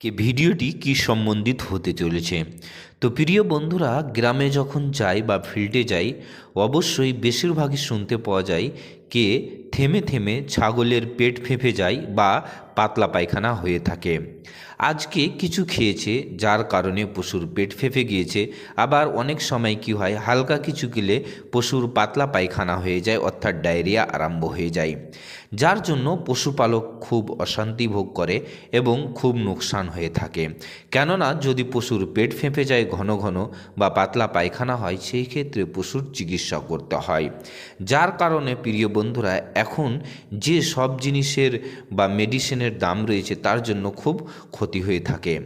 কে ভিডিওটি কি সম্বন্ধিত হতে চলেছে। তো প্রিয় বন্ধুরা, গ্রামে যখন যাই বা ফিল্ডে যাই অবশ্যই বেশিরভাগই শুনতে পাওয়া যায় কে থেমে থেমে ছাগলের পেট ফেঁপে যায় বা পাতলা পায়খানা হয়ে থাকে। আজকে কিছু খেয়েছে যার কারণে পশুর পেট ফেঁপে গিয়েছে। আবার অনেক সময় কি হয়, হালকা কিছু খেলে পশুর পাতলা পায়খানা হয়ে যায়, অর্থাৎ ডায়রিয়া আরম্ভ হয়ে যায়। যার জন্য পশুপালক খুব অশান্তি ভোগ করে এবং খুব নোকসান হয়ে থাকে। কেননা, যদি পশুর পেট ফেঁপে যায় ঘন ঘন বা পাতলা পায়খানা হয়, সেই ক্ষেত্রে পশুর চিকিৎসা করতে হয়। যার কারণে প্রিয় বন্ধুরা, এখন যে সব জিনিসের বা মেডিসিনের দাম রয়েছে, তার জন্য খুব ক্ষতি হয়ে থাকে।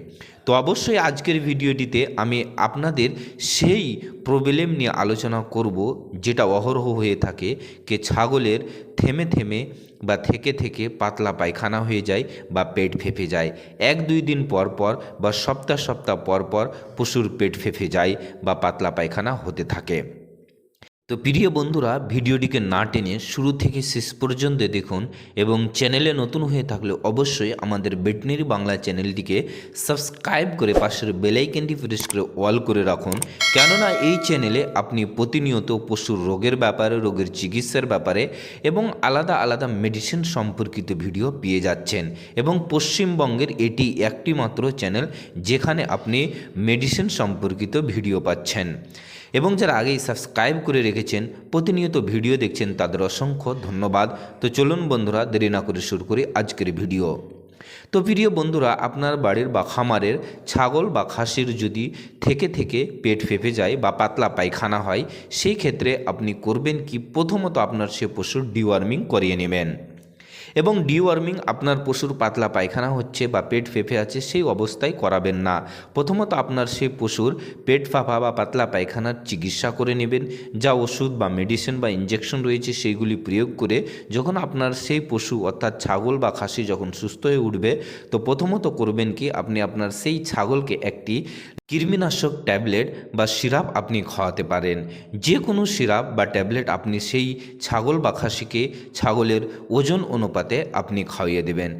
তো অবশ্যই আজকের ভিডিওটিতে আমি আপনাদের সেই প্রবলেম নিয়ে আলোচনা করব, যেটা অহরহ হয়ে থাকে, কে ছাগলের থেমে থেমে বা থেকে থেকে পাতলা পায়খানা হয়ে যায় বা পেট ফেঁপে যায়। এক দুই দিন পর পর বা সপ্তাহ সপ্তাহ পর পর পশুর পেট ফেঁপে যায় বা পাতলা পায়খানা হতে থাকে। তো প্রিয় বন্ধুরা, ভিডিওটিকে না টেনে শুরু থেকে শেষ পর্যন্ত দেখুন এবং চ্যানেলে নতুন হয়ে থাকলে অবশ্যই আমাদের বেটনারি বাংলা চ্যানেলটিকে সাবস্ক্রাইব করে পাশের বেলাইকেনটি প্রেস করে অল করে রাখুন। কেননা এই চ্যানেলে আপনি প্রতিনিয়ত পশুর রোগের ব্যাপারে, রোগের চিকিৎসার ব্যাপারে এবং আলাদা আলাদা মেডিসিন সম্পর্কিত ভিডিও পেয়ে যাচ্ছেন এবং পশ্চিমবঙ্গের এটি একটি মাত্র চ্যানেল যেখানে আপনি মেডিসিন সম্পর্কিত ভিডিও পাচ্ছেন। এবং যারা আগেই সাবস্ক্রাইব করে রেখেছেন, প্রতিনিয়ত ভিডিও দেখছেন, তাদের অসংখ্য ধন্যবাদ। তো চলুন বন্ধুরা, দেরি না করে শুরু করি আজকের ভিডিও। তো প্রিয় বন্ধুরা, আপনার বাড়ির বা খামারের ছাগল বা খাসির যদি থেকে থেকে পেট ফেঁপে যায় বা পাতলা পায়খানা হয়, সেই ক্ষেত্রে আপনি করবেন কি? প্রথমত আপনার সে পশুর ডিওয়ার্মিং করিয়ে নেবেন। এবং ডিওয়ার্মিং আপনার পশুর পাতলা পায়খানা হচ্ছে বা পেট ফেঁপে আছে, সেই অবস্থায় করাবেন না। প্রথমত আপনার সেই পশুর পেট ফাঁপা বা পাতলা পায়খানার চিকিৎসা করে নেবেন। যা ওষুধ বা মেডিসিন বা ইঞ্জেকশন রয়েছে, সেইগুলি প্রয়োগ করে যখন আপনার সেই পশু অর্থাৎ ছাগল বা খাসি যখন সুস্থ হয়ে উঠবে, তো প্রথমত করবেন কি, আপনি আপনার সেই ছাগলকে একটি কৃমিনাশক ট্যাবলেট বা সিরাপ আপনি খাওয়াতে পারেন। যে কোনো সিরাপ বা ট্যাবলেট আপনি সেই ছাগল বা খাসিকে, ছাগলের ওজন অনুপাতে আপনি খাইয়ে দেবেন।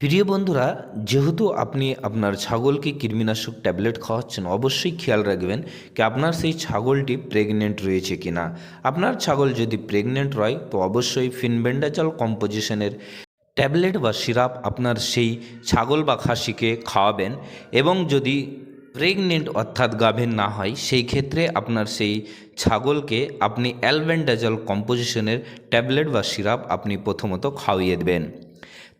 প্রিয় বন্ধুরা, যেহেতু আপনি আপনার ছাগলকে কৃমিনাশক ট্যাবলেট খাওয়াচ্ছেন, অবশ্যই খেয়াল রাখবেন কি আপনার সেই ছাগলটি প্রেগনেন্ট রয়েছে কি না আপনার ছাগল যদি প্রেগনেন্ট হয় তো অবশ্যই ফিনবেন্ডাচাল কম্পোজিশনের ট্যাবলেট বা সিরাপ আপনার সেই ছাগল বা খাসিকে খাওয়াবেন এবং যদি প্রেগনেন্ট অর্থাৎ গাভীর না হয়, সেই ক্ষেত্রে আপনার সেই ছাগলকে আপনি অ্যালবেন্ডাজল কম্পোজিশনের ট্যাবলেট বা সিরাপ আপনি প্রথমত খাওয়িয়ে দেবেন।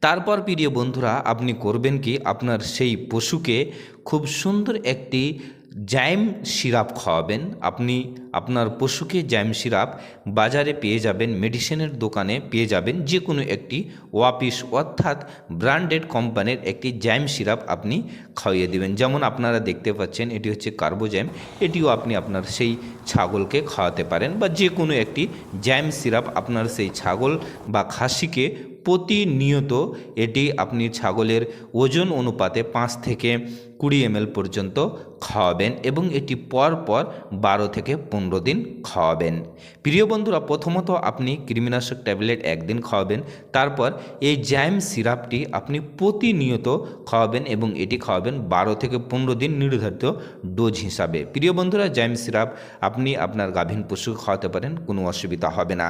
তারপর প্রিয় বন্ধুরা, আপনি করবেন কি, আপনার সেই পশুকে খুব সুন্দর একটি জ্যাম সিরাপ খাওয়াবেন। আপনি আপনার পশুকে জ্যাম সিরাপ বাজারে পেয়ে যাবেন, মেডিসিনের দোকানে পেয়ে যাবেন। যে কোনো একটি ওয়াপিস অর্থাৎ ব্র্যান্ডেড কোম্পানির একটি জ্যাম সিরাপ আপনি খাইয়ে দেবেন। যেমন আপনারা দেখতে পাচ্ছেন, এটি হচ্ছে কার্বোজ্যাম। এটিও আপনি আপনার সেই ছাগলকে খাওয়াতে পারেন বা যে কোনো একটি জ্যাম সিরাপ আপনার সেই ছাগল বা খাসিকে প্রতিনিয়ত এটি আপনি ছাগলের ওজন অনুপাতে পাঁচ থেকে কুড়ি এমএল পর্যন্ত খাওয়াবেন এবং এটি পর পর বারো থেকে পনেরো দিন খাওয়াবেন। প্রিয় বন্ধুরা, প্রথমত আপনি কৃমিনাশক ট্যাবলেট একদিন খাওয়াবেন, তারপর এই জ্যাম সিরাপটি আপনি প্রতিনিয়ত খাওয়াবেন এবং এটি খাওয়াবেন বারো থেকে পনেরো দিন নির্ধারিত ডোজ হিসাবে। প্রিয় বন্ধুরা, জ্যাম সিরাপ আপনি আপনার গাভীন পশুকে খাওয়াতে পারেন, কোনো অসুবিধা হবে না।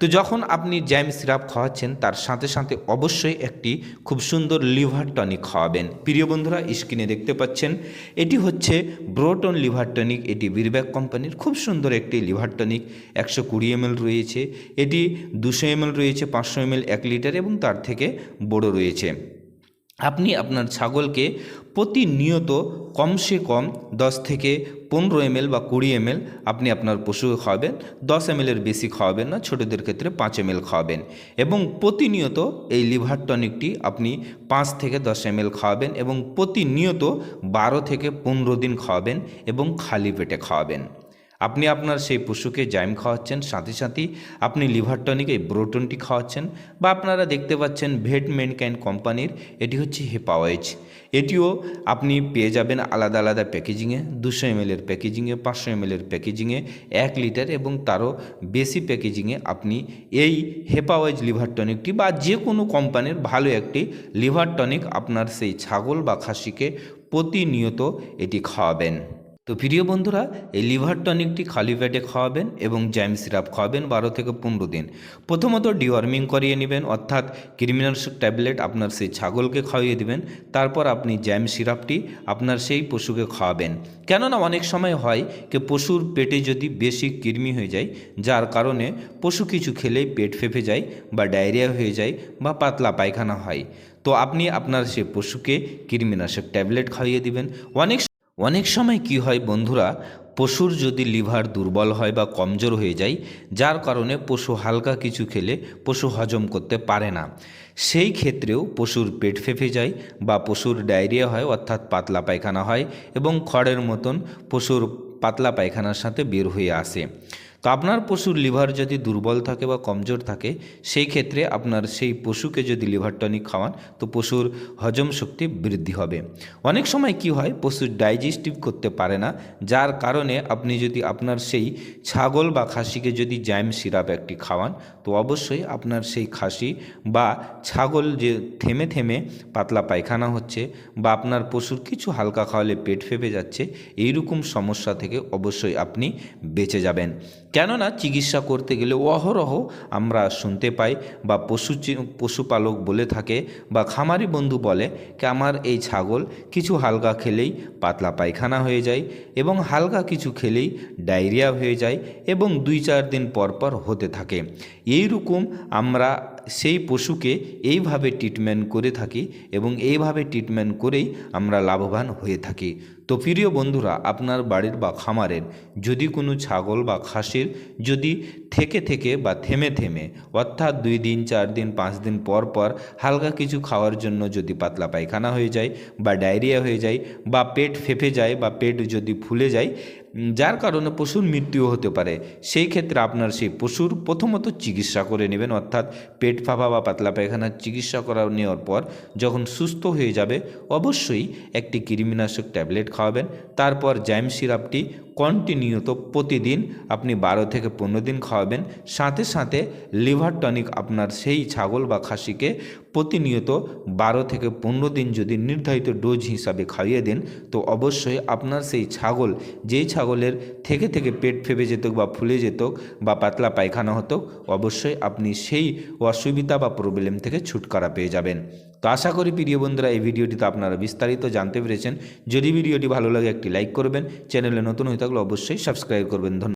তো যখন আপনি জ্যাম সিরাপ খাওয়াচ্ছেন, তার সাথে সাথে অবশ্যই একটি খুব সুন্দর লিভার টনিক খাওয়াবেন। প্রিয় বন্ধুরা স্ক্রিনে দেখতে পাচ্ছেন। এটি হচ্ছে ব্রোটন লিভার টনিক এটি বীরব্যাক কোম্পানির খুব সুন্দর একটি লিভার টনিক একশো কুড়ি এমএল রয়েছে। এটি দুশো এমএল রয়েছে, পাঁচশো এমএল এক লিটার এবং তার থেকে বড় রয়েছে। আপনি আপনার ছাগলকে প্রতিনিয়ত কমসে কম দশ থেকে পনেরো এমএল বা কুড়ি এমএল আপনি আপনার পশুকে খাওয়াবেন। দশ এমএলের বেশি খাওয়াবেন না, ছোটোদের ক্ষেত্রে পাঁচ এমএল খাওয়াবেন। এবং প্রতিনিয়ত এই লিভার টনিকটি আপনি পাঁচ থেকে দশ এমএল খাওয়াবেন এবং প্রতিনিয়ত বারো থেকে পনেরো দিন খাওয়াবেন এবং খালি পেটে খাওয়াবেন। আপনি আপনার সেই পশুকে জাইম খাওয়াচ্ছেন, সাথে সাথেই আপনি লিভার টনিক এই ব্রোটনটি খাওয়াচ্ছেন বা আপনারা দেখতে পাচ্ছেন ভেট মেনকাইন কোম্পানির, এটি হচ্ছে হেপাওয়েজ এটিও আপনি পেয়ে যাবেন আলাদা আলাদা প্যাকেজিংয়ে, দুশো এমএলের প্যাকেজিংয়ে, পাঁচশো এমএলের প্যাকেজিংয়ে, এক লিটার এবং তারও বেশি প্যাকেজিংয়ে আপনি এই হেপাওয়েজ লিভার টনিকটি বা যে কোনো কোম্পানির ভালো একটি লিভার টনিক আপনার সেই ছাগল বা খাসিকে প্রতিনিয়ত এটি খাওয়াবেন। তো প্রিয় বন্ধুরা, এই লিভার টনিকটি খালি পেটে খাওয়াবেন এবং জ্যাম সিরাপ খাওয়াবেন বারো থেকে পনেরো দিন। প্রথমত ডিওয়ার্মিং করিয়ে নেবেন, অর্থাৎ কৃমিনাশক ট্যাবলেট আপনার সেই ছাগলকে খাইয়ে দিবেন, তারপর আপনি জ্যাম সিরাপটি আপনার সেই পশুকে খাওয়াবেন। কেননা অনেক সময় হয় যে পশুর পেটে যদি বেশি কৃমি হয়ে যায়, যার কারণে পশু কিছু খেলেই পেট ফেঁপে যায় বা ডায়রিয়া হয়ে যায় বা পাতলা পায়খানা হয়। তো আপনি আপনার সে পশুকে কৃমিনাশক ট্যাবলেট খাইয়ে দিবেন। অনেক অনেক সময় কি হয় বন্ধুরা, পশুর যদি লিভার দুর্বল হয় বা কমজোর হয়ে যায়, যার কারণে পশু হালকা কিছু খেলে পশু হজম করতে পারে না। সেই ক্ষেত্রেও পশুর পেট ফেঁপে যায় বা পশুর ডায়রিয়া হয়, অর্থাৎ পাতলা পায়খানা হয় এবং খড়ের মতন পশুর পাতলা পায়খানার সাথে বের হয়ে আসে। তো আপনার পশুর লিভার যদি দুর্বল থাকে বা কমজোর থাকে, সেই ক্ষেত্রে আপনার সেই পশুকে যদি লিভার টনিক খাওয়ান, তো পশুর হজম শক্তি বৃদ্ধি হবে। অনেক সময় কি হয় পশু ডাইজেস্টিভ করতে পারে না, যার কারণে আপনি যদি আপনার সেই ছাগল বা খাসিকে যদি জ্যাম সিরাপ একটি খাওয়ান, তো অবশ্যই আপনার সেই খাসি বা ছাগল যে থেমে থেমে পাতলা পায়খানা হচ্ছে বা আপনার পশুর কিছু হালকা খাওয়ালে পেট ফেপে যাচ্ছে, এইরকম সমস্যা থেকে অবশ্যই আপনি বেঁচে যাবেন। কেননা চিকিৎসা করতে গেলে অহরহ আমরা শুনতে পাই বা পশু পশুপালক বলে থাকে বা খামারি বন্ধু বলে কি আমার এই ছাগল কিছু হালকা খেলেই পাতলা পায়খানা হয়ে যায় এবং হালকা কিছু খেলেই ডায়রিয়া হয়ে যায় এবং দুই চার দিন পরপর পর হতে থাকে। এইরকম আমরা সেই পশুকে এইভাবে ট্রিটমেন্ট করে থাকি এবং এইভাবে ট্রিটমেন্ট করেই আমরা লাভবান হয়ে থাকি। তো প্রিয় বন্ধুরা, আপনার বাড়ির বা খামারের যদি কোনো ছাগল বা খাসির যদি থেকে থেকে বা থেমে থেমে অর্থাৎ দুই দিন, চার দিন, পাঁচ দিন পর পর হালকা কিছু খাওয়ার জন্য যদি পাতলা পায়খানা হয়ে যায় বা ডায়রিয়া হয়ে যায় বা পেট ফেঁপে যায় বা পেট যদি ফুলে যায় যার কারণে পশুর মৃত্যুও হতে পারে। সেই ক্ষেত্রে আপনার সেই পশুর প্রথমত চিকিৎসা করে নেবেন, অর্থাৎ পেট ফাঁপা বা পাতলা পায়খানার চিকিৎসা করা নেওয়ার পর যখন সুস্থ হয়ে যাবে, অবশ্যই একটি কৃমিনাশক ট্যাবলেট খাওয়াবেন। তারপর জ্যাম সিরাপটি কন্টিনিউত প্রতিদিন আপনি বারো থেকে পনেরো দিন খাওয়াবেন। সাথে সাথে লিভার টনিক আপনার সেই ছাগল বা খাসিকে প্রতিনিয়ত বারো থেকে পনেরো দিন যদি নির্ধারিত ডোজ হিসাবে খাইয়ে দেন, তো অবশ্যই আপনার সেই ছাগল, যেই ছাগলের থেকে থেকে পেট ফেপে যেত বা ফুলে যেত বা পাতলা পায়খানা হতো, অবশ্যই আপনি সেই অসুবিধা বা প্রবলেম থেকে ছুটকারা পেয়ে যাবেন। তো আশা করি প্রিয় বন্ধুরা, এই ভিডিওটিতে আপনারা বিস্তারিত জানতে পেরেছেন। যদি ভিডিওটি ভালো লাগে একটি লাইক করবেন, চ্যানেলে নতুন হয়ে থাকলে অবশ্যই সাবস্ক্রাইব করবেন। ধন্যবাদ।